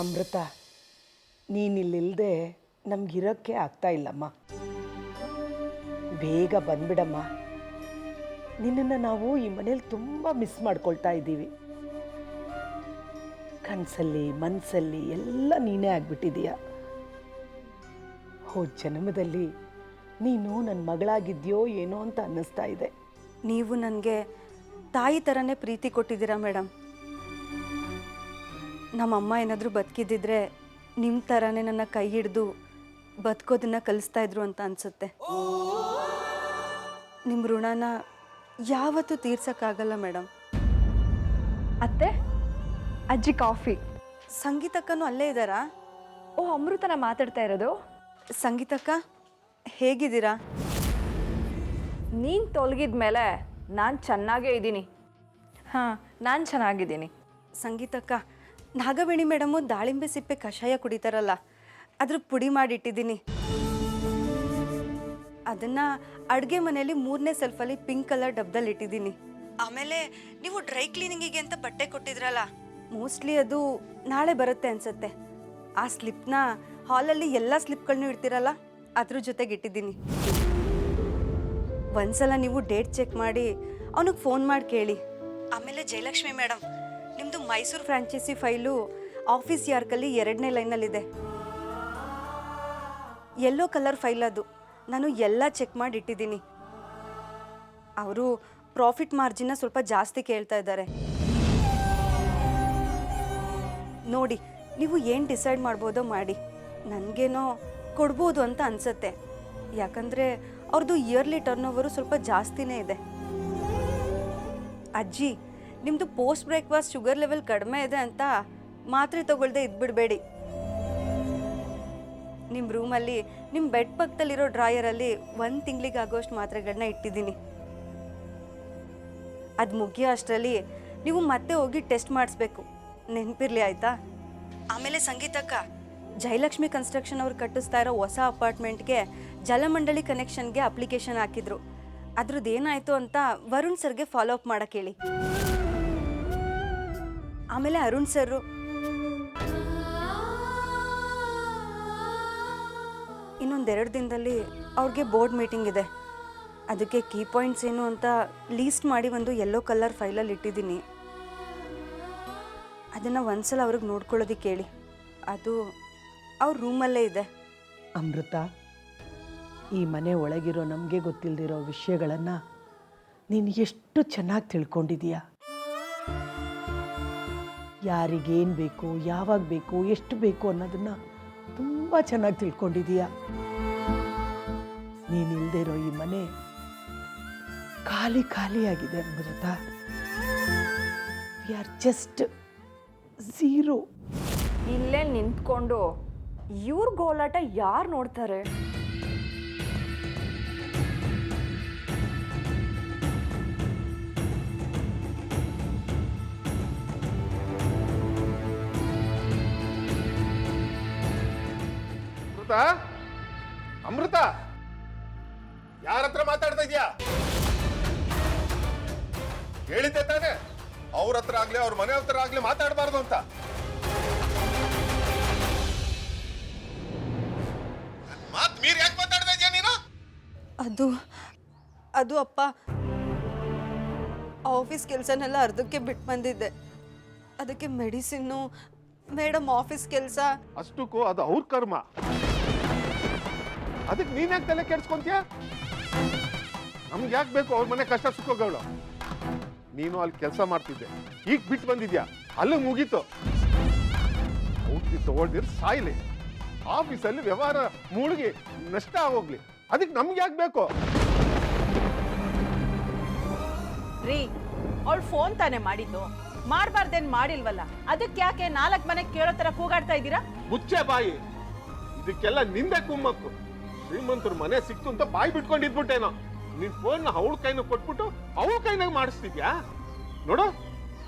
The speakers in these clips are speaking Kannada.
ಅಮೃತ ನೀನಿಲ್ಲಿಲ್ಲದೆ ನಮಗಿರೋಕ್ಕೆ ಆಗ್ತಾ ಇಲ್ಲಮ್ಮ. ಬೇಗ ಬಂದ್ಬಿಡಮ್ಮ. ನಿನ್ನನ್ನು ನಾವು ಈ ಮನೇಲಿ ತುಂಬ ಮಿಸ್ ಮಾಡ್ಕೊಳ್ತಾ ಇದ್ದೀವಿ. ಕನಸಲ್ಲಿ ಮನಸ್ಸಲ್ಲಿ ಎಲ್ಲ ನೀನೇ ಆಗ್ಬಿಟ್ಟಿದೀಯ ಹೋ ಜನ್ಮದಲ್ಲಿ ನೀನು ನನ್ನ ಮಗಳಾಗಿದ್ಯೋ ಏನೋ ಅಂತ ಅನ್ನಿಸ್ತಾ ಇದೆ. ನೀವು ನನಗೆ ತಾಯಿ ಥರನೇ ಪ್ರೀತಿ ಕೊಟ್ಟಿದ್ದೀರಾ ಮೇಡಮ್. ನಮ್ಮಮ್ಮ ಏನಾದರೂ ಬದುಕಿದ್ದಿದ್ರೆ ನಿಮ್ಮ ಥರನೇ ನನ್ನ ಕೈ ಹಿಡಿದು ಬದುಕೋದನ್ನ ಕಲಿಸ್ತಾ ಇದ್ರು ಅಂತ ಅನಿಸುತ್ತೆ. ನಿಮ್ಮ ಋಣನ ಯಾವತ್ತೂ ತೀರ್ಸೋಕ್ಕಾಗಲ್ಲ ಮೇಡಮ್ ಅತ್ತೆ ಅಜ್ಜಿ ಕಾಫಿ. ಸಂಗೀತಕ್ಕನೂ ಅಲ್ಲೇ ಇದ್ದಾರಾ? ಓ ಅಮೃತನ ಮಾತಾಡ್ತಾ ಇರೋದು? ಸಂಗೀತಕ್ಕ ಹೇಗಿದ್ದೀರಾ? ನೀನು ತೊಲಗಿದ ಮೇಲೆ ನಾನು ಚೆನ್ನಾಗೇ ಇದ್ದೀನಿ. ಹಾಂ ನಾನು ಚೆನ್ನಾಗಿದ್ದೀನಿ. ಸಂಗೀತಕ್ಕ ನಾಗವೇಣಿ ಮೇಡಮು ದಾಳಿಂಬೆ ಸಿಪ್ಪೆ ಕಷಾಯ ಕುಡಿತಾರಲ್ಲ ಅದ್ರ ಪುಡಿ ಮಾಡಿಟ್ಟಿದ್ದೀನಿ. ಅದನ್ನ ಅಡುಗೆ ಮನೆಯಲ್ಲಿ ಮೂರನೇ ಸೆಲ್ಫಲ್ಲಿ ಪಿಂಕ್ ಕಲರ್ ಡಬ್ದಲ್ಲಿ ಇಟ್ಟಿದ್ದೀನಿ. ಆಮೇಲೆ ನೀವು ಡ್ರೈ ಕ್ಲೀನಿಂಗಿಗೆ ಅಂತ ಬಟ್ಟೆ ಕೊಟ್ಟಿದ್ರಲ್ಲ? ಮೋಸ್ಟ್ಲಿ ಅದು ನಾಳೆ ಬರುತ್ತೆ ಅನ್ಸುತ್ತೆ. ಆ ಸ್ಲಿಪ್ನ ಹಾಲಲ್ಲಿ ಎಲ್ಲ ಸ್ಲಿಪ್ಗಳನ್ನೂ ಇಡ್ತಿರಲ್ಲ ಅದ್ರ ಜೊತೆಗೆ ಇಟ್ಟಿದ್ದೀನಿ. ಒಂದ್ಸಲ ನೀವು ಡೇಟ್ ಚೆಕ್ ಮಾಡಿ ಅವನಿಗೆ ಫೋನ್ ಮಾಡಿ ಕೇಳಿ. ಆಮೇಲೆ Jayalakshmi madam Mysuru franchise file office ಯಾರ್ಕಲ್ಲಿ ಎರಡನೇ ಲೈನಲ್ಲಿದೆ. ಎಲ್ಲೋ ಕಲರ್ ಫೈಲ್ ಅದು. ನಾನು ಎಲ್ಲ ಚೆಕ್ ಮಾಡಿ ಇಟ್ಟಿದ್ದೀನಿ. ಅವರು ಪ್ರಾಫಿಟ್ ಮಾರ್ಜಿನ ಸ್ವಲ್ಪ ಜಾಸ್ತಿ ಕೇಳ್ತಾ ಇದ್ದಾರೆ. ನೋಡಿ, ನೀವು ಏನು ಡಿಸೈಡ್ ಮಾಡ್ಬೋದೋ ಮಾಡಿ. ನನಗೇನೋ ಕೊಡ್ಬೋದು ಅಂತ ಅನಿಸುತ್ತೆ. ಯಾಕಂದರೆ ಅವ್ರದ್ದು ಇಯರ್ಲಿ ಟರ್ನ್ ಓವರು ಸ್ವಲ್ಪ ಜಾಸ್ತಿನೇ ಇದೆ. ಅಜ್ಜಿ ನಿಮ್ಮದು ಪೋಸ್ಟ್ ಬ್ರೇಕ್ಫಾಸ್ಟ್ ಶುಗರ್ ಲೆವೆಲ್ ಕಡಿಮೆ ಇದೆ ಅಂತ ಮಾತ್ರೆ ತಗೊಳ್ದೆ ಇದ್ಬಿಡಬೇಡಿ. ನಿಮ್ಮ ರೂಮಲ್ಲಿ ನಿಮ್ಮ ಬೆಡ್ ಪಕ್ಕದಲ್ಲಿರೋ ಡ್ರಾಯರಲ್ಲಿ ಒಂದು ತಿಂಗಳಿಗೆ ಆಗೋಷ್ಟು ಮಾತ್ರೆಗಳನ್ನ ಇಟ್ಟಿದ್ದೀನಿ. ಅದು ಮುಗಿಯೋ ಅಷ್ಟರಲ್ಲಿ ನೀವು ಮತ್ತೆ ಹೋಗಿ ಟೆಸ್ಟ್ ಮಾಡಿಸ್ಬೇಕು. ನೆನಪಿರ್ಲಿ ಆಯ್ತಾ? ಆಮೇಲೆ ಸಂಗೀತಕ್ಕ ಜಯಲಕ್ಷ್ಮಿ ಕನ್ಸ್ಟ್ರಕ್ಷನ್ ಅವ್ರು ಕಟ್ಟಿಸ್ತಾ ಇರೋ ಹೊಸ ಅಪಾರ್ಟ್ಮೆಂಟ್ಗೆ ಜಲಮಂಡಳಿ ಕನೆಕ್ಷನ್ಗೆ ಅಪ್ಲಿಕೇಶನ್ ಹಾಕಿದ್ರು. ಅದ್ರದ್ದು ಏನಾಯಿತು ಅಂತ ವರುಣ್ ಸರ್ಗೆ ಫಾಲೋ ಅಪ್ ಮಾಡಕ್ಕೆ ಹೇಳಿ. ಆಮೇಲೆ ಅರುಣ್ ಸರ್ ಇನ್ನೊಂದೆರಡು ದಿನದಲ್ಲಿ ಅವ್ರಿಗೆ ಬೋರ್ಡ್ ಮೀಟಿಂಗ್ ಇದೆ. ಅದಕ್ಕೆ ಕೀ ಪಾಯಿಂಟ್ಸ್ ಏನು ಅಂತ ಲೀಸ್ಟ್ ಮಾಡಿ ಒಂದು ಯೆಲ್ಲೋ ಕಲರ್ ಫೈಲಲ್ಲಿ ಇಟ್ಟಿದ್ದೀನಿ. ಅದನ್ನು ಒಂದ್ಸಲ ಅವ್ರಿಗೆ ನೋಡ್ಕೊಳ್ಳೋದಕ್ಕೆ ಹೇಳಿ. ಅದು ಅವ್ರ ರೂಮಲ್ಲೇ ಇದೆ. ಅಮೃತ, ಈ ಮನೆ ಒಳಗಿರೋ ನಮಗೆ ಗೊತ್ತಿಲ್ಲದಿರೋ ವಿಷಯಗಳನ್ನು ನೀನು ಎಷ್ಟು ಚೆನ್ನಾಗಿ ತಿಳ್ಕೊಂಡಿದೀಯ? ಯಾರಿಗೇನು ಬೇಕು, ಯಾವಾಗ ಬೇಕು, ಎಷ್ಟು ಬೇಕು ಅನ್ನೋದನ್ನು ತುಂಬ ಚೆನ್ನಾಗಿ ತಿಳ್ಕೊಂಡಿದೀಯ. ನೀನಿಲ್ಲದೆ ಇರೋ ಈ ಮನೆ ಖಾಲಿ ಖಾಲಿಯಾಗಿದೆ Amrita. We are just zero ಇಲ್ಲೇ ನಿಂತ್ಕೊಂಡು ಇವ್ರ ಗೋಲಾಟ ಯಾರು ನೋಡ್ತಾರೆ? ಅಮೃತ? ಯಾರ ಹತ್ರ ಮಾತಾಡ್ತಾ ಇದೀಯಾ? ಹೇಳಿದ್ದೆ ತಾನೆ. ಅವ್ರ ಹತ್ರ ಆಗ್ಲಿ ಅವ್ರ ಮನೆ ಹತ್ರ ಆಗ್ಲಿ ಮಾತಾಡಬಾರ್ದು ಅಂತ. ಮಾತ್ ಮೀರ್ ಯಾಕೆ ಮಾತಾಡ್ತಾ ಇದೀಯ ನೀನು? ಅದು ಅದು ಅಪ್ಪ ಆಫೀಸ್ ಕೆಲಸನೆಲ್ಲ ಅರ್ಧಕ್ಕೆ ಬಿಟ್ಟು ಬಂದಿದ್ದೆ. ಅದಕ್ಕೆ ಮೆಡಿಸಿನ್ನು ಮೇಡಮ್ ಆಫೀಸ್ ಕೆಲಸ. ಅಷ್ಟಕ್ಕೂ ಅದು ಅವ್ರ ಕರ್ಮ. ಅದಕ್ಕೆ ನೀನ್ ಯಾಕೆ ತಲೆ ಕೆಡ್ಸ್ಕೊಂತೀಯ? ನಮ್ಗೆ ಯಾಕೆ ಬೇಕು? ಅವ್ರ ಮನೆ ಕಷ್ಟ ಸುಖಗಳು ನೀನು ಅಲ್ಲಿ ಕೆಲಸ ಮಾಡ್ತಿದ್ದೆ. ಈಗ ಬಿಟ್ಟು ಬಂದಿದ್ಯಾ? ಅಲ್ಲಿ ಮುಗೀತು. ಔಷಧಿ ತಗೊಳ್ದಿರ್ ಸಾಯ್ಲಿ. ಆಫೀಸಲ್ಲಿ ವ್ಯವಹಾರ ಮುಳುಗಿ ನಷ್ಟ ಆಗೋಗ್ಲಿ. ಅದಕ್ಕೆ ನಮ್ಗೆ ಯಾಕೆ ಬೇಕು? ರೀ ಅವಳು ಫೋನ್ ತಾನೇ ಮಾಡಿದ್ದು. ಮಾಡಬಾರ್ದೇನ್ ಮಾಡಿಲ್ವಲ್ಲ? ಅದಕ್ಕೆ ಯಾಕೆ ನಾಲ್ಕು ಮನೆ ಕೇಳೋ ತರ ಕೂಗಾಡ್ತಾ ಇದ್ದೀರಾ? ಮುಚ್ಚೆ ಬಾಯಿ. ಇದಕ್ಕೆಲ್ಲ ನಿಂದೆ ಕುಮ್ಮಕ್ಕು. ಶ್ರೀಮಂತರ ಮನೆ ಸಿಕ್ತು ಅಂತ ಬಾಯಿ ಬಿಟ್ಕೊಂಡಿದ್ಬಿಟ್ಟೇನೋ ನಿನ್ ಫೋನ್ ಅವಳ ಕೈನ ಕೊಟ್ಬಿಟ್ಟು ಅವಳ ಕೈನಾಗ ಮಾಡಿಸ್ತಿದ್ಯಾ? ನೋಡು,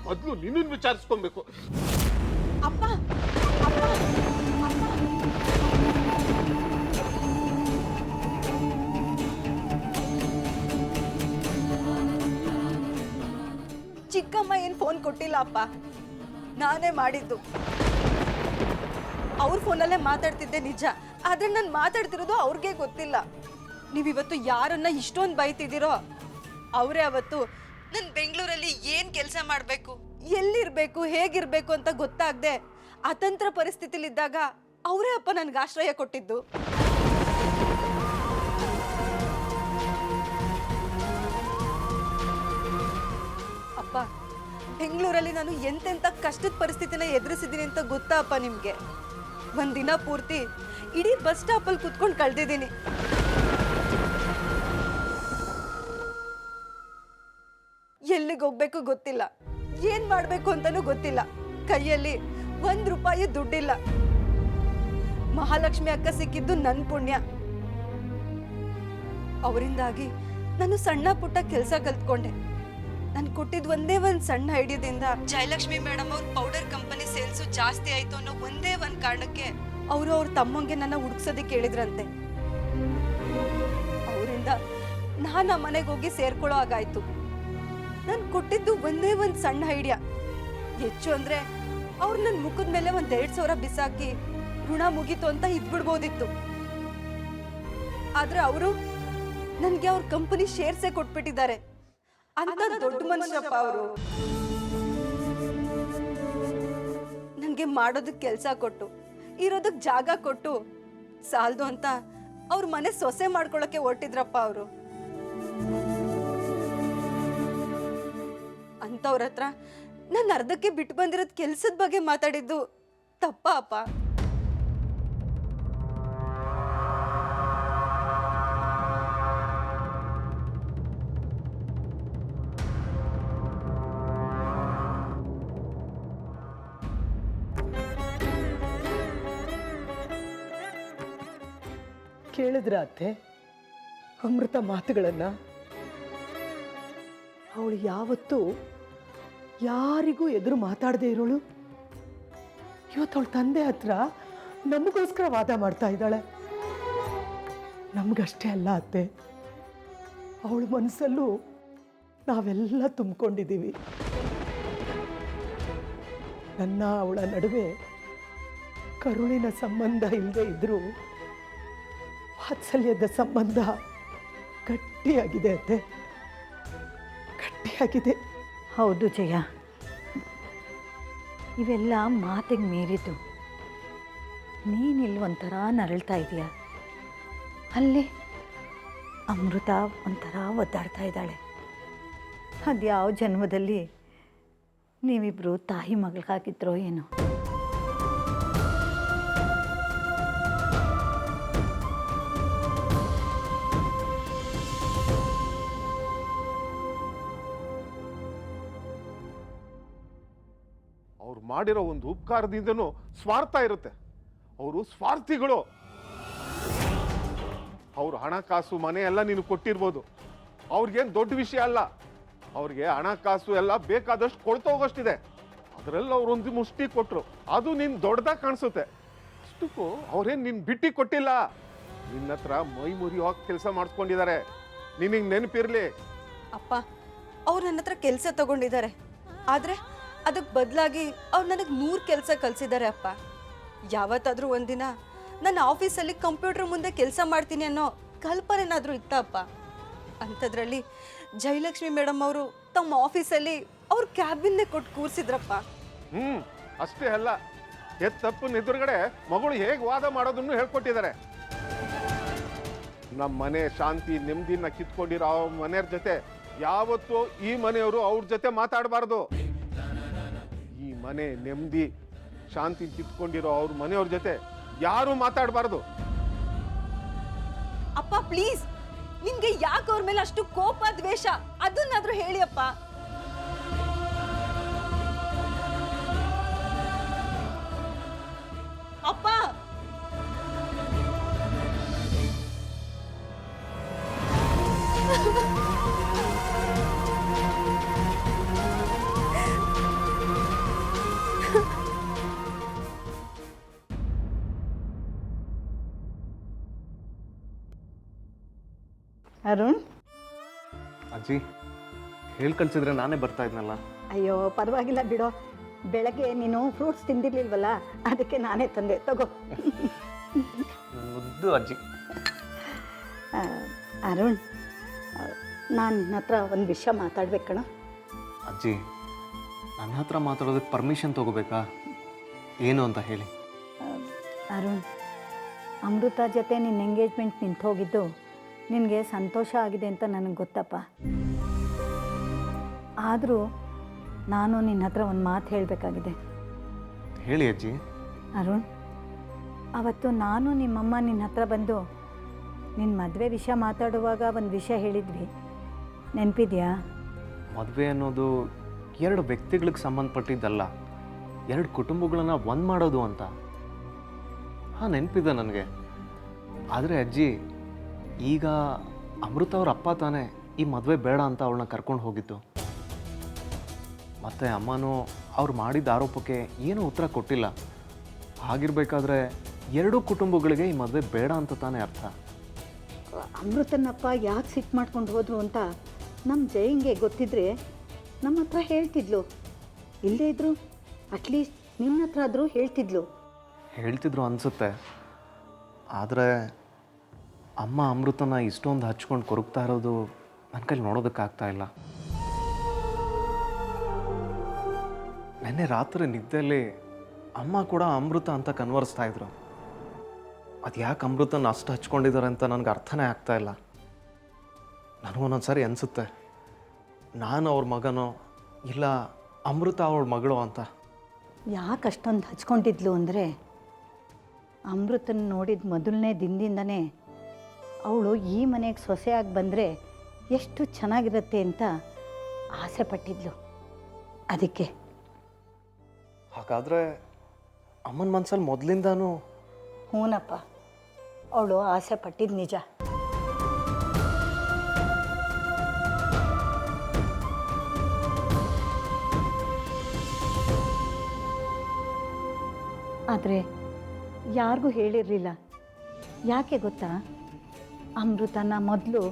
ಮೊದ್ಲು ನಿನ್ನ ವಿಚಾರಿಸ್ಕೊಬೇಕು. ಅಪ್ಪ. ಚಿಕ್ಕಮ್ಮ ಏನ್ ಫೋನ್ ಕೊಟ್ಟಿಲ್ಲ ಅಪ್ಪ. ನಾನೇ ಮಾಡಿದ್ದು. ಅವ್ರ ಫೋನಲ್ಲೇ ಮಾತಾಡ್ತಿದ್ದೆ ನಿಜ. ಆದ್ರೆ ನಾನು ಮಾತಾಡ್ತಿರೋದು ಅವ್ರಿಗೆ ಗೊತ್ತಿಲ್ಲ. ನೀವಿವತ್ತು ಯಾರನ್ನ ಇಷ್ಟೊಂದು ಬೈತಿದ್ದೀರೋ, ಅವರೇ ಅವತ್ತು ನಾನು ಬೆಂಗಳೂರಲ್ಲಿ ಏನು ಕೆಲಸ ಮಾಡಬೇಕು? ಎಲ್ಲಿರ್ಬೇಕು? ಹೇಗಿರ್ಬೇಕು? ಅಂತ ಗೊತ್ತಾಗದೆ. ಅತಂತ್ರ ಪರಿಸ್ಥಿತಿಲಿದ್ದಾಗ ಅವರೇ ಅಪ್ಪ ನನ್ಗೆ ಆಶ್ರಯ ಕೊಟ್ಟಿದ್ದು. ಅಪ್ಪ, ಬೆಂಗಳೂರಲ್ಲಿ ನಾನು ಎಂತೆಂಥ ಕಷ್ಟದ ಪರಿಸ್ಥಿತಿನ ಎದುರಿಸಿದ್ದೀನಿ ಅಂತ ಗೊತ್ತಾ ಅಪ್ಪ ನಿಮಗೆ. ಒಂದಿನ ಪೂರ್ತಿ ಇಡೀ ಬಸ್ ಸ್ಟಾಪಲ್ಲಿ ಕುತ್ಕೊಂಡು ಕಳ್ದಿದ್ದೀನಿ. ಎಲ್ಲಿಗೆ ಹೋಗ್ಬೇಕು ಗೊತ್ತಿಲ್ಲ. ಏನ್ ಮಾಡ್ಬೇಕು ಅಂತಾನೂ ಗೊತ್ತಿಲ್ಲ. ಕೈಯಲ್ಲಿ ಒಂದ್ ರೂಪಾಯಿ ದುಡ್ಡಿಲ್ಲ. ಮಹಾಲಕ್ಷ್ಮಿ ಅಕ್ಕ ಸಿಕ್ಕಿದ್ದು ನನ್ ಪುಣ್ಯ. ಅವರಿಂದಾಗಿ ನಾನು ಸಣ್ಣ ಪುಟ್ಟ ಕೆಲಸ ಕಲ್ತ್ಕೊಂಡೆ. ನಾನು ಕೊಟ್ಟಿದ್ ಒಂದೇ ಒಂದು ಸಣ್ಣ ಐಡಿಯಾದಿಂದ. ಜಯಲಕ್ಷ್ಮಿ ಮೇಡಮ್ ಅವ್ರ ಪೌಡರ್ ಕಂಪನಿ ಸೇಲ್ಸು ಜಾಸ್ತಿ ಆಯ್ತು ಅನ್ನೋ ಒಂದೇ ಒಂದು ಕಾರಣಕ್ಕೆ ಅವರು ಅವ್ರ ತಮ್ಮಂಗೆ ನನ್ನ ಹುಡುಕ್ಸೋದಕ್ಕೆ ಕೇಳಿದ್ರಂತೆ. ಅವರಿಂದ ನಾನು ಆ ಮನೆಗೆ ಹೋಗಿ ಸೇರ್ಕೊಳ್ಳೋ ಹಾಗಾಯ್ತು. ನಾನು ಕೊಟ್ಟಿದ್ದು ಒಂದೇ ಒಂದು ಸಣ್ಣ ಐಡಿಯಾ. ಹೆಚ್ಚು ಅಂದ್ರೆ ಅವ್ರು ನನ್ನ ಮುಖದ ಮೇಲೆ ಒಂದ್ ಎರಡ್ ಸಾವಿರ ಬಿಸಾಕಿ ಋಣ ಮುಗೀತು ಅಂತ ಇದ್ಬಿಡ್ಬೋದಿತ್ತು. ಆದ್ರೆ ಅವರು ನನಗೆ ಅವ್ರ ಕಂಪನಿ ಶೇರ್ಸೇ ಕೊಟ್ಬಿಟ್ಟಿದ್ದಾರೆ. ಅಂತ ದೊಡ್ಡ ಮನುಷ್ಯಪ್ಪ ಅವರು. ನನಗೆ ಮಾಡೋದಕ್ಕೆ ಕೆಲಸ ಕೊಟ್ಟು ಇರೋದಕ್ಕೆ ಜಾಗ ಕೊಟ್ಟು ಸಾಲ್ದು ಅಂತ ಅವ್ರ ಮನೆ ಸೊಸೆ ಮಾಡ್ಕೊಳಕ್ಕೆ ಹೊರಟಿದ್ರಪ್ಪ ಅವರು. ಅಂಥವ್ರ ಹತ್ರ ನಾನು ಅರ್ಧಕ್ಕೆ ಬಿಟ್ಟು ಬಂದಿರೋದ್ ಕೆಲ್ಸದ ಬಗ್ಗೆ ಮಾತಾಡಿದ್ದು ತಪ್ಪ ಅಪ್ಪ. ಕೇಳಿದ್ರ ಅತ್ತೆ ಅಮೃತ ಮಾತುಗಳನ್ನು? ಅವಳು ಯಾವತ್ತೂ ಯಾರಿಗೂ ಎದುರು ಮಾತಾಡದೆ ಇರೋಳು? ಇವತ್ತು ಅವಳ ತಂದೆ ಹತ್ರ ನಮಗೋಸ್ಕರ ವಾದ ಮಾಡ್ತಾ ಇದ್ದಾಳೆ. ನಮಗಷ್ಟೇ ಅಲ್ಲ ಅತ್ತೆ. ಅವಳ ಮನಸ್ಸಲ್ಲೂ ನಾವೆಲ್ಲ ತುಂಬಿಕೊಂಡಿದ್ದೀವಿ. ನನ್ನ ಅವಳ ನಡುವೆ ಕರುಳಿನ ಸಂಬಂಧ ಇಲ್ಲದೆ ಇದ್ದರೂ ವಾತ್ಸಲ್ಯದ ಸಂಬಂಧ ಗಟ್ಟಿಯಾಗಿದೆ ಅಂತೆ ಗಟ್ಟಿಯಾಗಿದೆ. ಹೌದು ಜಯ. ಇವೆಲ್ಲ ಮಾತಿಗೆ ಮೀರಿದ್ದು ನೀನಿಲ್ಲಿ ಒಂಥರ ನರಳ್ತಾ ಇದೀಯ. ಅಲ್ಲಿ ಅಮೃತ ಒಂಥರ ಒದ್ದಾಡ್ತಾ ಇದ್ದಾಳೆ. ಅದ್ಯಾವ ಜನ್ಮದಲ್ಲಿ ನೀವಿಬ್ಬರು ತಾಯಿ ಮಗಳಿಗಾಗಿದ್ರೋ ಏನೋ. ಮಾಡಿರೋ ಒಂದು ಉಪಕಾರದಿಂದನೂ ಸ್ವಾರ್ಥ ಇರುತ್ತೆ. ಅವರು ಸ್ವಾರ್ಥಿಗಳು. ಅವ್ರ ಹಣಕಾಸು ಮನೆ ಎಲ್ಲ ನೀನು ಕೊಟ್ಟಿರ್ಬೋದು. ಅವ್ರಿಗೇನು ದೊಡ್ಡ ವಿಷಯ ಅಲ್ಲ. ಅವ್ರಿಗೆ ಹಣಕಾಸು ಎಲ್ಲ ಬೇಕಾದಷ್ಟು ಕೊಳ್ತಾ ಹೋಗೋಷ್ಟಿದೆ. ಅದರಲ್ಲಿ ಅವ್ರೊಂದು ಮುಷ್ಟಿ ಕೊಟ್ಟರು ಅದು ನಿನ್ನ ದೊಡ್ಡದಾಗಿ ಕಾಣಿಸುತ್ತೆ. ಅಷ್ಟಕ್ಕೂ ಅವ್ರೇನು ನಿನ್ನ ಬಿಟ್ಟಿ ಕೊಟ್ಟಿಲ್ಲ. ನಿನ್ನ ಹತ್ರ ಮೈ ಮುರಿ ಹೋಗಿ ಕೆಲಸ ಮಾಡಿಸ್ಕೊಂಡಿದ್ದಾರೆ ನಿನಗೆ ನೆನಪಿರ್ಲಿ. ಅಪ್ಪ, ಅವ್ರು ನನ್ನ ಹತ್ರ ಕೆಲಸ ತಗೊಂಡಿದ್ದಾರೆ. ಆದ್ರೆ ಅದಕ್ಕೆ ಬದಲಾಗಿ ಅವ್ರು ನನಗೆ ನೂರು ಕೆಲಸ ಕಲಿಸಿದ್ದಾರೆ ಅಪ್ಪ. ಯಾವತ್ತಾದರೂ ಒಂದಿನ ನನ್ನ ಆಫೀಸಲ್ಲಿ ಕಂಪ್ಯೂಟರ್ ಮುಂದೆ ಕೆಲಸ ಮಾಡ್ತೀನಿ ಅನ್ನೋ ಕಲ್ಪನೆನಾದರೂ ಇತ್ತಪ್ಪ. ಅಂಥದ್ರಲ್ಲಿ ಜಯಲಕ್ಷ್ಮಿ ಮೇಡಮ್ ಅವರು ತಮ್ಮ ಆಫೀಸಲ್ಲಿ ಅವ್ರ ಕ್ಯಾಬಿನ್ನೇ ಕೊಟ್ಟು ಕೂರಿಸಿದ್ರಪ್ಪ. ಹ್ಞೂ ಅಷ್ಟೇ ಅಲ್ಲ. ಎದ್ ತಪ್ಪನ ಎದುರುಗಡೆ ಮಗಳು ಹೇಗೆ ವಾದ ಮಾಡೋದನ್ನು ಹೇಳ್ಕೊಟ್ಟಿದ್ದಾರೆ. ನಮ್ಮ ಮನೆ ಶಾಂತಿ ನೆಮ್ಮದಿನ ಕಿತ್ಕೊಂಡಿರೋ ಮನೆಯವ್ರ ಜೊತೆ ಯಾವತ್ತೂ ಈ ಮನೆಯವರು ಅವ್ರ ಜೊತೆ ಮಾತಾಡಬಾರ್ದು. ಮನೆ ನೆಮ್ಮದಿ, ಶಾಂತಿ ಕಿತ್ಕೊಂಡಿರೋ ಅವ್ರ ಮನೆಯವ್ರ ಜೊತೆ ಯಾರು ಮಾತಾಡಬಾರ್ದು. ಅಪ್ಪ ಪ್ಲೀಸ್ ನಿಮ್ಗೆ ಯಾಕೆ ಅವ್ರ ಮೇಲೆ ಅಷ್ಟು ಕೋಪ, ದ್ವೇಷ? ಅದನ್ನಾದ್ರೂ ಹೇಳಿ ಅಪ್ಪ ಅಜ್ಜಿ ಹೇಳಿ ಕಳ್ಸಿದ್ರೆ ನಾನೇ ಬರ್ತಾ ಇದ್ನಲ್ಲ. ಅಯ್ಯೋ ಪರವಾಗಿಲ್ಲ ಬಿಡೋ. ಬೆಳಗ್ಗೆ ನೀನು ಫ್ರೂಟ್ಸ್ ತಿಂದಿರ್ಲಿಲ್ವಲ್ಲ ಅದಕ್ಕೆ ನಾನೇ ತಂದೆ. ತಗೋ. ಮುದ್ದು ಅಜ್ಜಿ. ಆ, ಅರುಣ್ ನಾನು ನಿನ್ನ ಹತ್ರ ಒಂದು ವಿಷಯ ಮಾತಾಡ್ಬೇಕಣ ಅಜ್ಜಿ ನನ್ನ ಹತ್ರ ಮಾತಾಡೋದಕ್ಕೆ ಪರ್ಮಿಷನ್ ತಗೋಬೇಕಾ? ಏನು ಅಂತ ಹೇಳಿ. ಅರುಣ್ ಅಮೃತ ಜೊತೆ ನಿನ್ನ ಎಂಗೇಜ್ಮೆಂಟ್ ನಿಂತು ಹೋಗಿದ್ದು ನಿನಗೆ ಸಂತೋಷ ಆಗಿದೆ ಅಂತ ನನಗೆ ಗೊತ್ತಪ್ಪ. ಆದರೂ ನಾನು ನಿನ್ನ ಹತ್ರ ಒಂದು ಮಾತು ಹೇಳಬೇಕಾಗಿದೆ. ಹೇಳಿ ಅಜ್ಜಿ. ಅರುಣ್ ಅವತ್ತು ನಾನು ನಿಮ್ಮಮ್ಮ ನಿನ್ನ ಹತ್ರ ಬಂದು ನಿನ್ನ ಮದುವೆ ವಿಷಯ ಮಾತಾಡುವಾಗ ಒಂದು ವಿಷಯ ಹೇಳಿದ್ವಿ. ನೆನಪಿದ್ಯಾ? ಮದುವೆ ಅನ್ನೋದು ಎರಡು ವ್ಯಕ್ತಿಗಳಿಗೆ ಸಂಬಂಧಪಟ್ಟಿದ್ದಲ್ಲ ಎರಡು ಕುಟುಂಬಗಳನ್ನ ಒಂದು ಮಾಡೋದು ಅಂತ. ಹಾಂ ನೆನಪಿದೆ ನನಗೆ. ಆದರೆ ಅಜ್ಜಿ ಈಗ ಅಮೃತ ಅವ್ರ ಅಪ್ಪ ತಾನೇ ಈ ಮದುವೆ ಬೇಡ ಅಂತ ಅವಳನ್ನ ಕರ್ಕೊಂಡು ಹೋಗಿದ್ದು. ಮತ್ತು ಅಮ್ಮನೂ ಅವ್ರು ಮಾಡಿದ ಆರೋಪಕ್ಕೆ ಏನೂ ಉತ್ತರ ಕೊಟ್ಟಿಲ್ಲ. ಹಾಗಿರ್ಬೇಕಾದ್ರೆ ಎರಡೂ ಕುಟುಂಬಗಳಿಗೆ ಈ ಮದುವೆ ಬೇಡ ಅಂತ ತಾನೇ ಅರ್ಥ. ಅಮೃತನಪ್ಪ ಯಾಕೆ ಸಿಟ್ಟು ಮಾಡ್ಕೊಂಡು ಹೋದ್ರು ಅಂತ ನಮ್ಮ ಜಯಂಗೆ ಗೊತ್ತಿದ್ರೆ ನಮ್ಮ ಹತ್ರ ಹೇಳ್ತಿದ್ಲು. ಇಲ್ಲದೇ ಇದ್ರು ಅಟ್ಲೀಸ್ಟ್ ನಿಮ್ಮ ಹತ್ರ ಆದರೂ ಹೇಳ್ತಿದ್ಲು. ಹೇಳ್ತಿದ್ರು ಅನಿಸುತ್ತೆ. ಆದರೆ ಅಮ್ಮ ಅಮೃತನ ಇಷ್ಟೊಂದು ಹಚ್ಕೊಂಡು ಕೊರಗ್ತಾ ಇರೋದು ನನ್ನ ಕೈಲಿ ನೋಡೋದಕ್ಕಾಗ್ತಾ ಇಲ್ಲ. ನೆನ್ನೆ ರಾತ್ರಿ ನಿದ್ದೆಯಲ್ಲಿ ಅಮ್ಮ ಕೂಡ ಅಮೃತ ಅಂತ ಕನ್ವರ್ಸ್ತಾ ಇದ್ರು. ಅದು ಯಾಕೆ ಅಮೃತನ ಅಷ್ಟು ಹಚ್ಕೊಂಡಿದ್ದಾರೆ ಅಂತ ನನಗೆ ಅರ್ಥನೇ ಆಗ್ತಾ ಇಲ್ಲ. ನನಗೊಂದೊಂದು ಸಾರಿ ಅನಿಸುತ್ತೆ, ನಾನು ಅವ್ರ ಮಗನೋ ಇಲ್ಲ ಅಮೃತ ಅವಳ ಮಗಳು ಅಂತ. ಯಾಕೆ ಅಷ್ಟೊಂದು ಹಚ್ಕೊಂಡಿದ್ಲು ಅಂದರೆ ಅಮೃತನ ನೋಡಿದ ಮೊದಲನೇ ದಿನದಿಂದನೇ ಅವಳು ಈ ಮನೆಗೆ ಸೊಸೆಯಾಗಿ ಬಂದರೆ ಎಷ್ಟು ಚೆನ್ನಾಗಿರುತ್ತೆ ಅಂತ ಆಸೆ ಪಟ್ಟಿದ್ಲು. ಅದಕ್ಕೆ. ಹಾಗಾದರೆ ಅಮ್ಮನ ಮನಸಲ್ಲಿ ಮೊದಲಿಂದಾನು ಹೂನಪ್ಪ. ಅವಳು ಆಸೆ ಪಟ್ಟಿದ್ ನಿಜ. ಆದರೆ ಯಾರಿಗೂ ಹೇಳಿರಲಿಲ್ಲ. ಯಾಕೆ ಗೊತ್ತಾ? ಅಮೃತನ ಮೊದಲು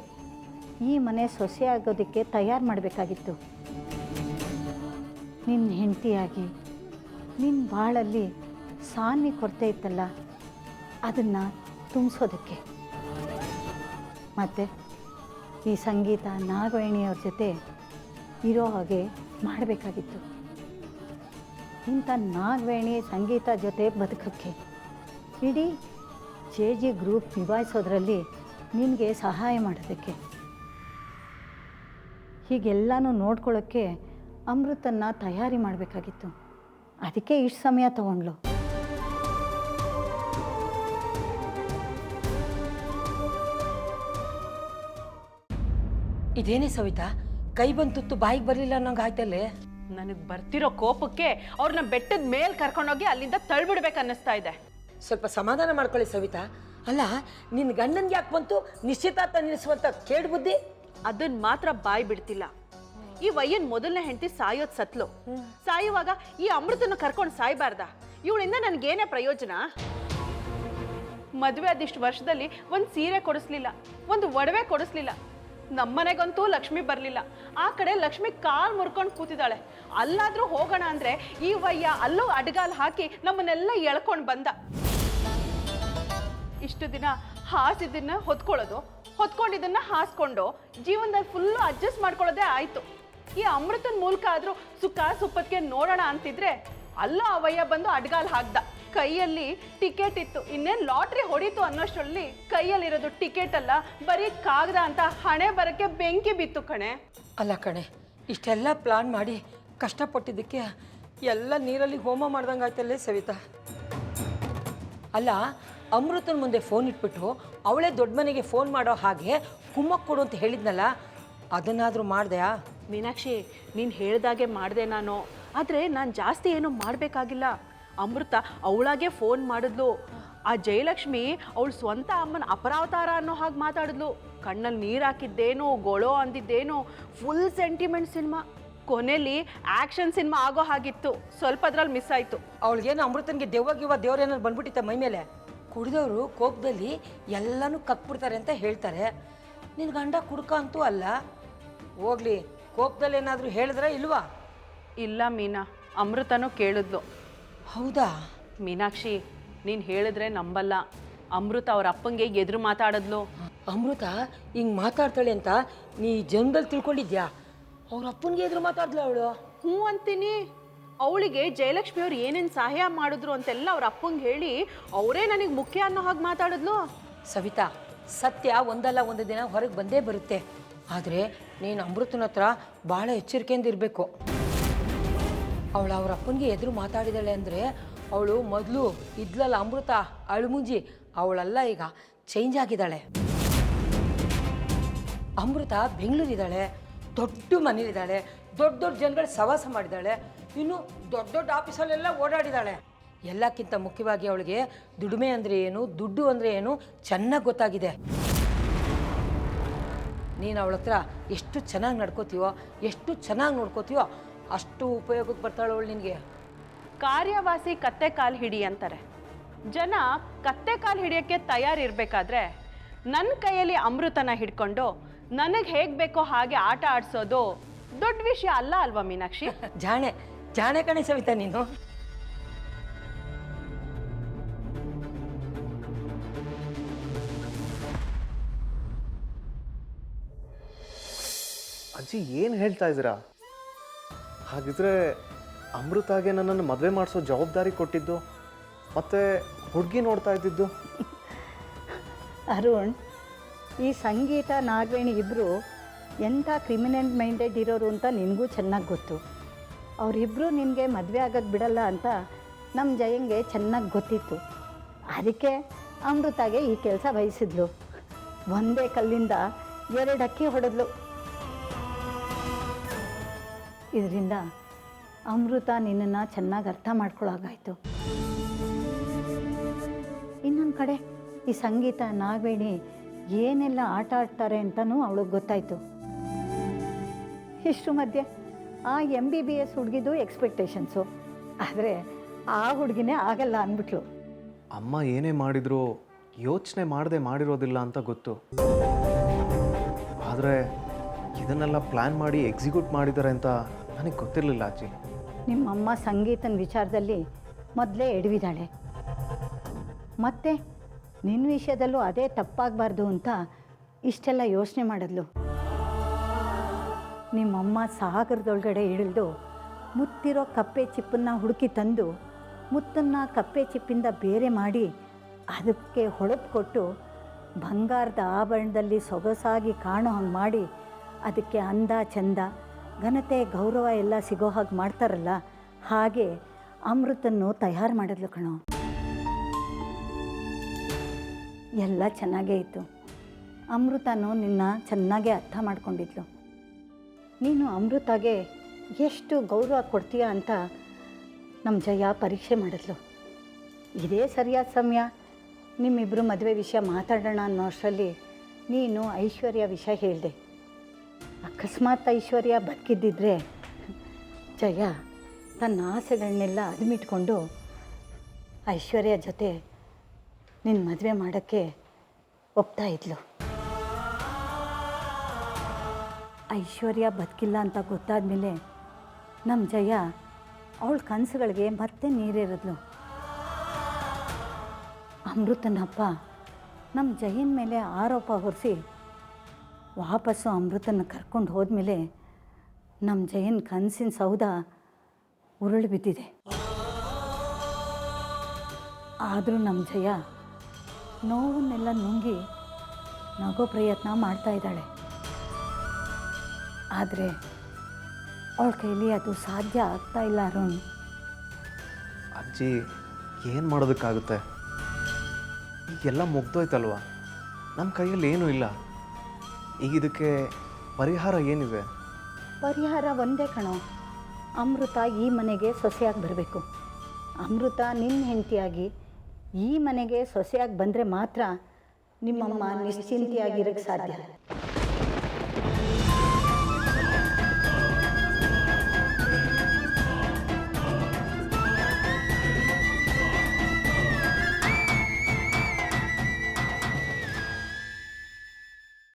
ಈ ಮನೆ ಸೊಸೆ ಆಗೋದಕ್ಕೆ ತಯಾರು ಮಾಡಬೇಕಾಗಿತ್ತು. ನಿನ್ನ ಹೆಂಡತಿಯಾಗಿ ನಿನ್ನ ಬಾಳಲ್ಲಿ ಸಾನ್ವಿ ಕೊರತೆ ಇತ್ತಲ್ಲ, ಅದನ್ನು ತುಂಬಿಸೋದಕ್ಕೆ. ಮತ್ತು ಈ ಸಂಗೀತ ನಾಗವೇಣಿಯವ್ರ ಜೊತೆ ಇರೋ ಹಾಗೆ ಮಾಡಬೇಕಾಗಿತ್ತು. ಇಂಥ ನಾಗವೇಣಿ ಸಂಗೀತ ಜೊತೆ ಬದುಕಕ್ಕೆ ಇಡೀ ಜೆ ಜಿ ಗ್ರೂಪ್ ನಿಭಾಯಿಸೋದ್ರಲ್ಲಿ ನಿನಗೆ ಸಹಾಯ ಮಾಡೋದಕ್ಕೆ. ಹೀಗೆಲ್ಲನೂ ನೋಡ್ಕೊಳ್ಳೋಕ್ಕೆ ಅಮೃತನ್ನ ತಯಾರಿ ಮಾಡಬೇಕಾಗಿತ್ತು. ಅದಕ್ಕೆ ಇಷ್ಟು ಸಮಯ ತಗೊಂಡ್ಲು ಇದೇನೇ ಸವಿತಾ? ಕೈ ಬಂದು ತುತ್ತು ಬಾಯಿಗೆ ಬರಲಿಲ್ಲ ಅನ್ನೋಂಗೆ ಆಯ್ತಲ್ಲೇ? ನನಗೆ ಬರ್ತಿರೋ ಕೋಪಕ್ಕೆ ಅವ್ರನ್ನ ಬೆಟ್ಟದ ಮೇಲೆ ಕರ್ಕೊಂಡೋಗಿ ಅಲ್ಲಿಂದ ತಳ್ಬಿಡ್ಬೇಕು ಅನ್ನಿಸ್ತಾ ಇದೆ. ಸ್ವಲ್ಪ ಸಮಾಧಾನ ಮಾಡ್ಕೊಳ್ಳಿ ಸವಿತಾ. ಅಲ್ಲ ನಿನ್ನ ಗಂಡನ್ಗೆ ಯಾಕೆ ಬಂತು? ನಿಶ್ಚಿತಾರ್ಥ ನಿಲ್ಲಿಸುವಂತ ಕೇಡು ಬುದ್ಧಿ? ಅದನ್ ಮಾತ್ರ ಬಾಯಿ ಬಿಡ್ತಿಲ್ಲ. ಈ ವಯ್ಯನ್ ಮೊದಲನೇ ಹೆಂಡತಿ ಸಾಯೋದ್ ಸತ್ಲು. ಸಾಯುವಾಗ ಈ ಅಮೃತನ ಕರ್ಕೊಂಡು ಸಾಯ್ಬಾರ್ದ. ಇವಳಿಂದ ನನ್ಗೇನೇ ಪ್ರಯೋಜನ? ಮದುವೆ ಆದಿಷ್ಟು ವರ್ಷದಲ್ಲಿ ಒಂದು ಸೀರೆ ಕೊಡಿಸ್ಲಿಲ್ಲ ಒಂದು ಒಡವೆ ಕೊಡಿಸ್ಲಿಲ್ಲ. ನಮ್ಮನೆಗಂತೂ ಲಕ್ಷ್ಮಿ ಬರಲಿಲ್ಲ. ಆ ಕಡೆ ಲಕ್ಷ್ಮಿ ಕಾಲ್ ಮುರ್ಕೊಂಡು ಕೂತಿದ್ದಾಳೆ. ಅಲ್ಲಾದ್ರೂ ಹೋಗೋಣ ಅಂದ್ರೆ ಈ ವಯ್ಯ ಅಲ್ಲೂ ಅಡ್ಗಾಲ್ ಹಾಕಿ ನಮ್ಮನ್ನೆಲ್ಲ ಎಳ್ಕೊಂಡು ಬಂದ. ಇಷ್ಟು ದಿನ ಹಾಸಿದ್ದನ್ನ ಹೊತ್ಕೊಳ್ಳೋದು, ಹೊತ್ಕೊಂಡಿದ್ದನ್ನ ಹಾಸ್ಕೊಂಡು ಜೀವನದಲ್ಲಿ ಫುಲ್ಲು ಅಡ್ಜಸ್ಟ್ ಮಾಡ್ಕೊಳ್ಳೋದೇ ಆಯ್ತು. ಈ ಅಮೃತನ ಮೂಲಕ ಆದ್ರೂ ಸುಖ ಸುಪ್ಪತ್ತಿಗೆ ನೋಡೋಣ ಅಂತಿದ್ರೆ ಅಲ್ಲ ಅವಯ್ಯ ಬಂದು ಅಡ್ಗಾಲ್ ಹಾಕ್ದ. ಕೈಯಲ್ಲಿ ಟಿಕೆಟ್ ಇತ್ತು ಇನ್ನೇನ್ ಲಾಟ್ರಿ ಹೊಡೀತು ಅನ್ನೋಷ್ಟರಲ್ಲಿ ಕೈಯಲ್ಲಿರೋದು ಟಿಕೆಟ್ ಅಲ್ಲ, ಬರೀ ಕಾಗದ ಅಂತ ಹಣೆ ಬರಕ್ಕೆ ಬೆಂಕಿ ಬಿತ್ತು ಕಣೆ. ಅಲ್ಲ ಕಣೆ, ಇಷ್ಟೆಲ್ಲ ಪ್ಲಾನ್ ಮಾಡಿ ಕಷ್ಟಪಟ್ಟಿದ್ದಕ್ಕೆ ಎಲ್ಲ ನೀರಲ್ಲಿ ಹೋಮ ಮಾಡ್ದಂಗೆ ಆಯ್ತಲ್ಲೇ ಸವಿತಾ. ಅಲ್ಲ ಅಮೃತನ ಮುಂದೆ ಫೋನ್ ಇಟ್ಬಿಟ್ಟು ಅವಳೇ ದೊಡ್ಡ ಮನೆಗೆ ಫೋನ್ ಮಾಡೋ ಹಾಗೆ ಕುಮ್ಮಕ್ ಕೊಡು ಅಂತ ಹೇಳಿದ್ನಲ್ಲ ಅದನ್ನಾದರೂ ಮಾಡ್ದೆಯಾ? ಮೀನಾಕ್ಷಿ ನೀನು ಹೇಳ್ದಾಗೆ ಮಾಡಿದೆ ನಾನು. ಆದರೆ ನಾನು ಜಾಸ್ತಿ ಏನೂ ಮಾಡಬೇಕಾಗಿಲ್ಲ. ಅಮೃತ ಅವಳಾಗೆ ಫೋನ್ ಮಾಡಿದ್ಲು. ಆ ಜಯಲಕ್ಷ್ಮಿ ಅವಳು ಸ್ವಂತ ಅಮ್ಮನ ಅಪರಾವತಾರ ಅನ್ನೋ ಹಾಗೆ ಮಾತಾಡಿದ್ಲು. ಕಣ್ಣಲ್ಲಿ ನೀರು ಹಾಕಿದ್ದೇನೋ ಗೊಳೋ ಅಂದಿದ್ದೇನೋ ಫುಲ್ ಸೆಂಟಿಮೆಂಟ್ ಸಿನಿಮಾ ಕೊನೆಯಲ್ಲಿ ಆ್ಯಕ್ಷನ್ ಸಿನಿಮಾ ಆಗೋ ಹಾಗಿತ್ತು. ಸ್ವಲ್ಪ ಅದ್ರಲ್ಲಿ ಮಿಸ್ ಆಯಿತು. ಅವಳಿಗೇನು ಅಮೃತನಿಗೆ ದೆವ್ವ ಗಿವ್ವ ದೇವ್ರೇನಾದ್ರು ಬಂದ್ಬಿಟ್ಟಿತ್ತ ಮೈ ಮೇಲೆ. ಕುಡಿದವರು ಕೋಪದಲ್ಲಿ ಎಲ್ಲನೂ ಕಕ್ಬಿಡ್ತಾರೆ ಅಂತ ಹೇಳ್ತಾರೆ. ನಿನ್ನ ಗಂಡ ಕುಡ್ಕ ಅಂತೂ ಅಲ್ಲ. ಹೋಗ್ಲಿ ಕೋಪದಲ್ಲಿ ಏನಾದರೂ ಹೇಳಿದ್ರೆ ಇಲ್ವಾ? ಇಲ್ಲ ಮೀನಾ ಅಮೃತನೂ ಕೇಳಿದ್ಲು. ಹೌದಾ? ಮೀನಾಕ್ಷಿ ನೀನು ಹೇಳಿದ್ರೆ ನಂಬಲ್ಲ. ಅಮೃತ ಅವ್ರ ಅಪ್ಪಂಗೆ ಎದುರು ಮಾತಾಡಿದ್ಲು. ಅಮೃತ ಹಿಂಗೆ ಮಾತಾಡ್ತಾಳೆ ಅಂತ ನೀ ಜನ್ಮದಲ್ಲಿ ತಿಳ್ಕೊಂಡಿದ್ಯಾ? ಅವ್ರ ಅಪ್ಪನಿಗೆ ಎದುರು ಮಾತಾಡ್ಲ ಅವಳು. ಹ್ಞೂ ಅಂತೀನಿ. ಅವಳಿಗೆ ಜಯಲಕ್ಷ್ಮಿ ಅವ್ರು ಏನೇನು ಸಹಾಯ ಮಾಡಿದ್ರು ಅಂತೆಲ್ಲ ಅವ್ರ ಅಪ್ಪಂಗೆ ಹೇಳಿ ಅವರೇ ನನಗೆ ಮುಖ್ಯ ಅನ್ನೋ ಹಾಗೆ ಮಾತಾಡಿದ್ಲು. ಸವಿತಾ, ಸತ್ಯ ಒಂದಲ್ಲ ಒಂದು ದಿನ ಹೊರಗೆ ಬಂದೇ ಬರುತ್ತೆ. ಆದರೆ ನೀನು ಅಮೃತನ ಹತ್ರ ಭಾಳ ಎಚ್ಚರಿಕೆಯಿಂದ ಇರಬೇಕು. ಅವಳು ಅವ್ರ ಅಪ್ಪನಿಗೆ ಎದುರು ಮಾತಾಡಿದಾಳೆ ಅಂದರೆ ಅವಳು ಮೊದಲು ಇದ್ಲಲ್ಲ ಅಮೃತ, ಅಳುಮುಂಜಿ, ಅವಳೆಲ್ಲ ಈಗ ಚೇಂಜ್ ಆಗಿದ್ದಾಳೆ ಅಮೃತ ಬೆಂಗಳೂರಿದ್ದಾಳೆ, ದೊಡ್ಡ ಮನೇಲಿದ್ದಾಳೆ, ದೊಡ್ಡ ದೊಡ್ಡ ಜನಗಳು ಸವಾಸ ಮಾಡಿದ್ದಾಳೆ. ಇನ್ನು ದೊಡ್ಡ ದೊಡ್ಡ ಆಫೀಸಲ್ಲೆಲ್ಲ ಓಡಾಡಿದಾಳೆ. ಎಲ್ಲಕ್ಕಿಂತ ಮುಖ್ಯವಾಗಿ ಅವಳಿಗೆ ದುಡಿಮೆ ಅಂದರೆ ಏನು ದುಡ್ಡು ಅಂದರೆ ಏನು ಚೆನ್ನಾಗಿ ಗೊತ್ತಾಗಿದೆ. ನೀನು ಅವಳ ಹತ್ರ ಎಷ್ಟು ಚೆನ್ನಾಗಿ ನಡ್ಕೋತೀವೋ ಎಷ್ಟು ಚೆನ್ನಾಗಿ ನೋಡ್ಕೋತೀವೋ ಅಷ್ಟು ಉಪಯೋಗಕ್ಕೆ ಬರ್ತಾಳೆ ಅವಳು ನಿನಗೆ. ಕಾರ್ಯವಾಸಿ ಕತ್ತೆ ಕಾಲು ಹಿಡಿ ಅಂತಾರೆ. ಜನ ಕತ್ತೆ ಕಾಲು ಹಿಡಿಯೋಕ್ಕೆ ತಯಾರಿರಬೇಕಾದ್ರೆ ನನ್ನ ಕೈಯಲ್ಲಿ ಅಮೃತನ ಹಿಡ್ಕೊಂಡು ನನಗೆ ಹೇಗೆ ಬೇಕೋ ಹಾಗೆ ಆಟ ಆಡಿಸೋದು ದೊಡ್ಡ ವಿಷಯ ಅಲ್ಲ ಅಲ್ವಾ ಮೀನಾಕ್ಷಿ? ಜಾಣೆ ಜಾಣೆ ಕಣೆ ಸವಿತಾ ನೀನು? ಅಜ್ಜಿ ಏನು ಹೇಳ್ತಾ ಇದ್ದೀರಾ? ಹಾಗಿದ್ರೆ ಅಮೃತಾಗೆ ನನ್ನನ್ನು ಮದುವೆ ಮಾಡಿಸೋ ಜವಾಬ್ದಾರಿ ಕೊಟ್ಟಿದ್ದು ಮತ್ತೆ ಹುಡುಗಿ ನೋಡ್ತಾ ಇದ್ದಿದ್ದು? ಅರುಣ್ ಈ ಸಂಗೀತ ನಾಗವೇಣಿ ಇಬ್ಬರು ಎಂಥ ಕ್ರಿಮಿನಲ್ ಮೈಂಡೆಡ್ ಇರೋರು ಅಂತ ನಿನಗೂ ಚೆನ್ನಾಗಿ ಗೊತ್ತು. ಅವರಿಬ್ಬರು ನಿನಗೆ ಮದುವೆ ಆಗೋದು ಬಿಡಲ್ಲ ಅಂತ ನಮ್ಮ ಜಯಂಗೆ ಚೆನ್ನಾಗಿ ಗೊತ್ತಿತ್ತು. ಅದಕ್ಕೆ ಅಮೃತಾಗೆ ಈ ಕೆಲಸ ವಹಿಸಿದ್ಲು ಒಂದೇ ಕಲ್ಲಿಂದ ಎರಡು ಅಕ್ಕಿ ಹೊಡೆದ್ಲು. ಇದರಿಂದ ಅಮೃತ ನಿನ್ನನ್ನು ಚೆನ್ನಾಗಿ ಅರ್ಥ ಮಾಡ್ಕೊಳ್ಳೋಗಾಯ್ತು ಇನ್ನೊಂದು ಕಡೆ ಈ ಸಂಗೀತ, ನಾಗವೇಣಿ ಏನೆಲ್ಲ ಆಟ ಆಡ್ತಾರೆ ಅಂತಲೂ ಅವಳಿಗೆ ಗೊತ್ತಾಯಿತು. ಇಷ್ಟು ಮಧ್ಯೆ ಆ ಎಂ ಬಿ ಬಿ ಎಸ್ ಹುಡುಗಿದು ಎಕ್ಸ್ಪೆಕ್ಟೇಷನ್ಸು ಆದರೆ ಆ ಹುಡುಗಿನೇ ಆಗಲ್ಲ ಅಂದ್ಬಿಟ್ಲು. ಅಮ್ಮ ಏನೇ ಮಾಡಿದ್ರು ಯೋಚನೆ ಮಾಡದೆ ಮಾಡಿರೋದಿಲ್ಲ ಅಂತ ಗೊತ್ತು. ಆದರೆ ಇದನ್ನೆಲ್ಲ ಪ್ಲ್ಯಾನ್ ಮಾಡಿ ಎಕ್ಸಿಕ್ಯೂಟ್ ಮಾಡಿದ್ದಾರೆ ಅಂತ ನನಗೆ ಗೊತ್ತಿರಲಿಲ್ಲ ಅಜ್ಜಿ. ನಿಮ್ಮಮ್ಮ ಸಂಗೀತನ ವಿಚಾರದಲ್ಲಿ ಮೊದಲೇ ಎಡವಿದಾಳೆ. ಮತ್ತೆ ನಿನ್ನ ವಿಷಯದಲ್ಲೂ ಅದೇ ತಪ್ಪಾಗಬಾರ್ದು ಅಂತ ಇಷ್ಟೆಲ್ಲ ಯೋಚನೆ ಮಾಡಿದ್ಲು. ನಿಮ್ಮಮ್ಮ ಸಾಗರದೊಳಗಡೆ ಇಳಿದು ಮುತ್ತಿರೋ ಕಪ್ಪೆ ಚಿಪ್ಪನ್ನು ಹುಡುಕಿ ತಂದು ಮುತ್ತನ್ನು ಕಪ್ಪೆ ಚಿಪ್ಪಿಂದ ಬೇರೆ ಮಾಡಿ ಅದಕ್ಕೆ ಹೊಳಪು ಕೊಟ್ಟು ಬಂಗಾರದ ಆಭರಣದಲ್ಲಿ ಸೊಗಸಾಗಿ ಕಾಣೋ ಹಂಗೆ ಮಾಡಿ ಅದಕ್ಕೆ ಅಂದ ಚಂದ, ಘನತೆ, ಗೌರವ ಎಲ್ಲ ಸಿಗೋ ಹಾಗೆ ಮಾಡ್ತಾರಲ್ಲ, ಹಾಗೆ ಅಮೃತನ್ನು ತಯಾರು ಮಾಡಿದ್ಲು ಕಣೋ. ಎಲ್ಲ ಚೆನ್ನಾಗೇ ಇತ್ತು. ಅಮೃತನು ನಿನ್ನ ಚೆನ್ನಾಗೇ ಅರ್ಥ ಮಾಡ್ಕೊಂಡಿದ್ಲು. ನೀನು ಅಮೃತಾಗೆ ಎಷ್ಟು ಗೌರವ ಕೊಡ್ತೀಯ ಅಂತ ನಮ್ಮ ಜಯ ಪರೀಕ್ಷೆ ಮಾಡಿದ್ಲು. ಇದೇ ಸರಿಯಾದ ಸಮಯ. ನಿಮ್ಮಿಬ್ಬರು ಮದುವೆ ವಿಷಯ ಮಾತಾಡೋಣ ಅನ್ನೋ ಅಷ್ಟರಲ್ಲಿ ನೀನು ಐಶ್ವರ್ಯ ವಿಷಯ ಹೇಳಿದೆ. ಅಕಸ್ಮಾತ್ ಐಶ್ವರ್ಯ ಬದುಕಿದ್ದಿದ್ರೆ ಜಯ ತನ್ನ ಆಸೆಗಳನ್ನೆಲ್ಲ ಅದುಮಿಟ್ಕೊಂಡು ಐಶ್ವರ್ಯ ಜೊತೆ ನಿನ್ನ ಮದುವೆ ಮಾಡೋಕ್ಕೆ ಒಪ್ತಾ ಇದ್ಲು. ಐಶ್ವರ್ಯ ಬದುಕಿಲ್ಲ ಅಂತ ಗೊತ್ತಾದ ಮೇಲೆ ನಮ್ಮ ಜಯ ಅವಳ ಕನಸುಗಳಿಗೆ ಮತ್ತೆ ನೀರಿರಿದ್ಲು. ಅಮೃತನಪ್ಪ ನಮ್ಮ ಜಯನ ಮೇಲೆ ಆರೋಪ ಹೊರಿಸಿ ವಾಪಸ್ಸು ಅಮೃತನ ಕರ್ಕೊಂಡು ಹೋದ್ಮೇಲೆ ನಮ್ಮ ಜಯನ್ ಕನಸಿನ ಸೌಧ ಉರುಳು ಬಿದ್ದಿದೆ. ಆದರೂ ನಮ್ಮ ಜಯ ನೋವನ್ನೆಲ್ಲ ನುಂಗಿ ನಗೋ ಪ್ರಯತ್ನ ಮಾಡ್ತಾ ಇದ್ದಾಳೆ. ಆದರೆ ಅವಳ ಕೈಲಿ ಅದು ಸಾಧ್ಯ ಆಗ್ತಾ ಇಲ್ಲ ಅರುಣ್. ಅಜ್ಜಿ ಏನು ಮಾಡೋದಕ್ಕಾಗುತ್ತೆ? ಈಗೆಲ್ಲ ಮುಗ್ದೋಯ್ತಲ್ವ? ನಮ್ಮ ಕೈಯಲ್ಲಿ ಏನೂ ಇಲ್ಲ. ಈಗ ಇದಕ್ಕೆ ಪರಿಹಾರ ಏನಿದೆ? ಪರಿಹಾರ ಒಂದೇ ಕಣೋ. ಅಮೃತ ಈ ಮನೆಗೆ ಸೊಸೆಯಾಗಿ ಬರಬೇಕು. ಅಮೃತ ನಿನ್ನ ಹೆಂಡತಿಯಾಗಿ ಈ ಮನೆಗೆ ಸೊಸೆಯಾಗಿ ಬಂದರೆ ಮಾತ್ರ ನಿಮ್ಮಮ್ಮ ನಿಶ್ಚಿಂತೆಯಾಗಿರೋಕ್ಕೆ ಸಾಧ್ಯ.